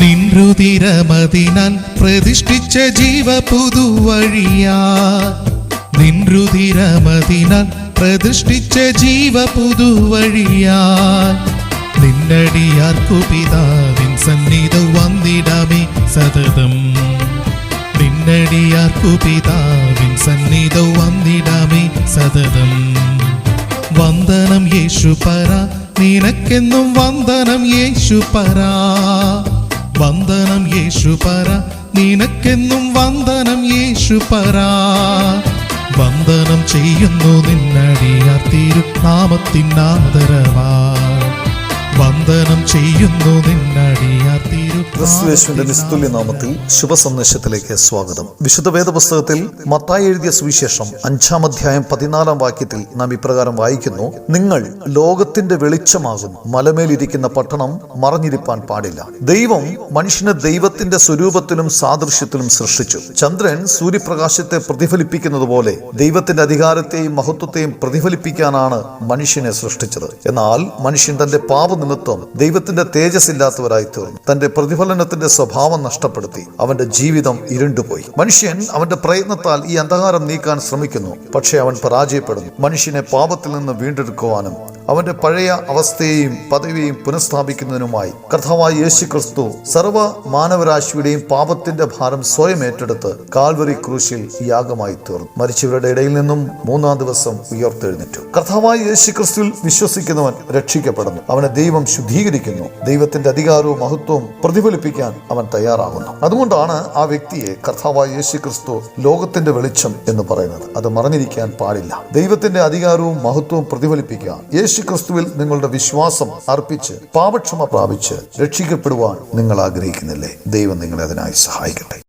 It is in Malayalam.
നിൻരുതിരമതിനാൽ പ്രതിഷ്ഠിച്ച ജീവ പുതുവഴിയാ നിൻരുതിരമതിനാൽ പ്രതിഷ്ഠിച്ച ജീവ പുതുവഴിയാ നിന്നടിയാർക്കു പിതാവിൻ സന്നിധ വന്നിടാമേ സതതം. നിന്നടിയാർക്കു പിതാവിൻ സന്നിധ വന്നിടാമേ സതതം. വന്ദനം യേശു പര നിനക്കെന്നും വന്ദനം യേശു പര വന്ദനം യേശു പര നിനക്കെന്നും വന്ദനം യേശു പര വന്ദനം ചെയ്യുന്നു നിന്നടിയാർ തിരുനാമത്തിനാദരവാ വന്ദനം ചെയ്യുന്നു നിന്നടിയാർ ക്രിസ്തുവേശുവിന്റെ നിസ്തുല്യ നാമത്തിൽ ശുഭസന്ദേശത്തിലേക്ക് സ്വാഗതം. വിശുദ്ധ വേദപുസ്തകത്തിൽ മത്തായി എഴുതിയ സുവിശേഷം അഞ്ചാം അധ്യായം പതിനാലാം വാക്യത്തിൽ നാം ഇപ്രകാരം വായിക്കുന്നു നിങ്ങൾ ലോകത്തിന്റെ വെളിച്ചമാകുന്നു. മലമേലിരിക്കുന്ന പട്ടണം മറഞ്ഞിരിപ്പാൻ പാടില്ല. ദൈവം മനുഷ്യനെ ദൈവത്തിന്റെ സ്വരൂപത്തിലും സാദൃശ്യത്തിലും സൃഷ്ടിച്ചു. ചന്ദ്രൻ സൂര്യപ്രകാശത്തെ പ്രതിഫലിപ്പിക്കുന്നത് പോലെ ദൈവത്തിന്റെ അധികാരത്തെയും മഹത്വത്തെയും പ്രതിഫലിപ്പിക്കാനാണ് മനുഷ്യനെ സൃഷ്ടിച്ചത്. എന്നാൽ മനുഷ്യൻ തന്റെ പാപനിമിത്തം ദൈവത്തിന്റെ തേജസ് ഇല്ലാത്തവരായി തീർന്നു തന്റെ പ്രതിഫലനത്തിന്റെ സ്വഭാവം നഷ്ടപ്പെടുത്തി. അവന്റെ ജീവിതം ഇരുണ്ടുപോയി. മനുഷ്യൻ അവന്റെ പ്രയത്നത്താൽ ഈ അന്ധകാരം നീക്കാൻ ശ്രമിക്കുന്നു. പക്ഷേ അവൻ പരാജയപ്പെടുന്നു. മനുഷ്യനെ പാപത്തിൽ നിന്ന് വീണ്ടെടുക്കുവാനും അവന്റെ പഴയ അവസ്ഥയെയും പദവിയെയും പുനഃസ്ഥാപിക്കുന്നതിനുമായി കർത്താവായ യേശു ക്രിസ്തു സർവ മാനവരാശിയുടെയും പാപത്തിന്റെ ഭാരം സ്വയം ഏറ്റെടുത്ത് കാൽവറി ക്രൂശിൽ യാഗമായി തീർന്നു. മരിച്ചവരുടെ ഇടയിൽ നിന്നും മൂന്നാം ദിവസം ഉയർത്തെഴുന്നേറ്റു. കർത്താവായ യേശു ക്രിസ്തുവിൽ വിശ്വസിക്കുന്നവൻ രക്ഷിക്കപ്പെടുന്നു. അവനെ ദൈവം ശുദ്ധീകരിക്കുന്നു. ദൈവത്തിന്റെ അധികാരവും മഹത്വവും പ്രതിഫലിപ്പിക്കാൻ അവൻ തയ്യാറാകുന്നു. അതുകൊണ്ടാണ് ആ വ്യക്തിയെ കർത്താവായ യേശു ക്രിസ്തു ലോകത്തിന്റെ വെളിച്ചം എന്ന് പറയുന്നത്. അത് മറഞ്ഞിരിക്കാൻ പാടില്ല. ദൈവത്തിന്റെ അധികാരവും മഹത്വവും പ്രതിഫലിപ്പിക്കുക യേശു ക്രിസ്തുവിൽ നിങ്ങളുടെ വിശ്വാസം അർപ്പിച്ച് പാപക്ഷമ പ്രാപിച്ച് രക്ഷിക്കപ്പെടുവാൻ നിങ്ങൾ ആഗ്രഹിക്കുന്നില്ലേ? ദൈവം നിങ്ങളെ അതിനായി സഹായിക്കട്ടെ.